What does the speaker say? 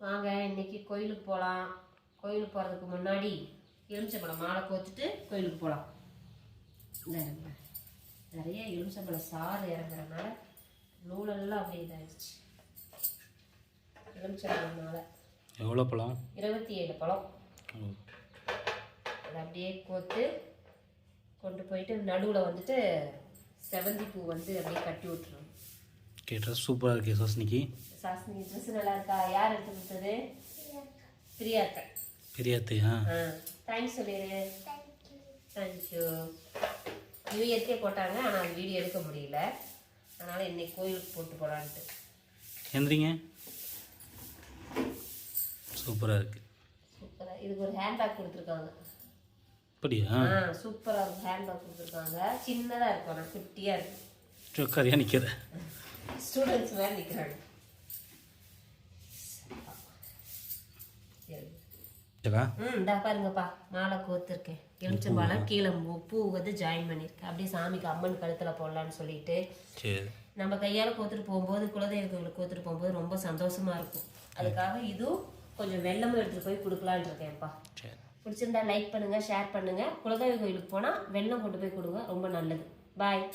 வாங்க இன்னைக்கு கோயிலுக்கு போகலாம் கோயிலுக்கு போகிறதுக்கு முன்னாடி எலுமிச்சம்பழம் மாலை கோத்துட்டு கோயிலுக்கு போகலாம். நிறைய எலுமிச்சம்பழம் சாறு இறங்குறதுனால நூலெல்லாம் அப்படியே இதாகிடுச்சு எலுமிச்சம்பழம் மாலை. எவ்வளோ பழம்? இருபத்தி ஏழு பழம் அதை அப்படியே கோத்து கொண்டு போயிட்டு நடுவில் வந்துட்டு செவந்தி பூ வந்து அப்படியே கட்டி விட்டுருணும் ஓகே ட்ரெஸ் சூப்பராக இருக்கே சோஸ்னிக்கு. சாஸ்தினி ட்ரெஸ் நல்லா இருக்கா? யார் எடுத்து கொடுத்தது? பெரிய அத்தையா ஆ. தேங்க்ஸ் சொல்லிடு தேங்க்யூ நியூ இயர்க்கே போட்டாங்க ஆனால் வீடியோ எடுக்க முடியல. அதனால் இன்னைக்கு கோயிலுக்கு போட்டு போகலான்ட்டு எந்திரிங்க. சூப்பராக இருக்கு. சூப்பராக இதுக்கு ஒரு ஹேண்ட்பேக் கொடுத்துருக்காங்க. அப்படியா? ஆ சூப்பராக ஒரு ஹேண்ட்பேக் கொடுத்துருக்காங்க. சின்னதாக இருக்கும் ஆனால் குட்டியாக இருக்கும் உட்காரியா நிற்கிற ஸ்டூடெண்ட்ஸ் மாதிரி நிற்கிறாங்க இந்தா பாருங்கப்பா மாலை கோத்துருக்கேன் எலுமிச்சம்பழம் கீழே பூ- வந்து ஜாயின் பண்ணியிருக்கேன். அப்படியே சாமிக்கு அம்மன் கழுத்தில் போடலான்னு சொல்லிட்டு. நம்ம கையால் கோத்துட்டு போகும்போது குலதெய்வ கோயிலுக்கு கோத்துட்டு போகும்போது ரொம்ப சந்தோஷமா இருக்கும். அதுக்காக இதுவும் கொஞ்சம் வெள்ளமும் எடுத்துட்டு போய் கொடுக்கலான்னு இருக்கேன்ப்பா. சரி. பிடிச்சிருந்தா லைக் பண்ணுங்க ஷேர் பண்ணுங்க. குலதெய்வ கோயிலுக்கு போனால் வெள்ளம் கொண்டு போய் கொடுங்க ரொம்ப நல்லது. பாய்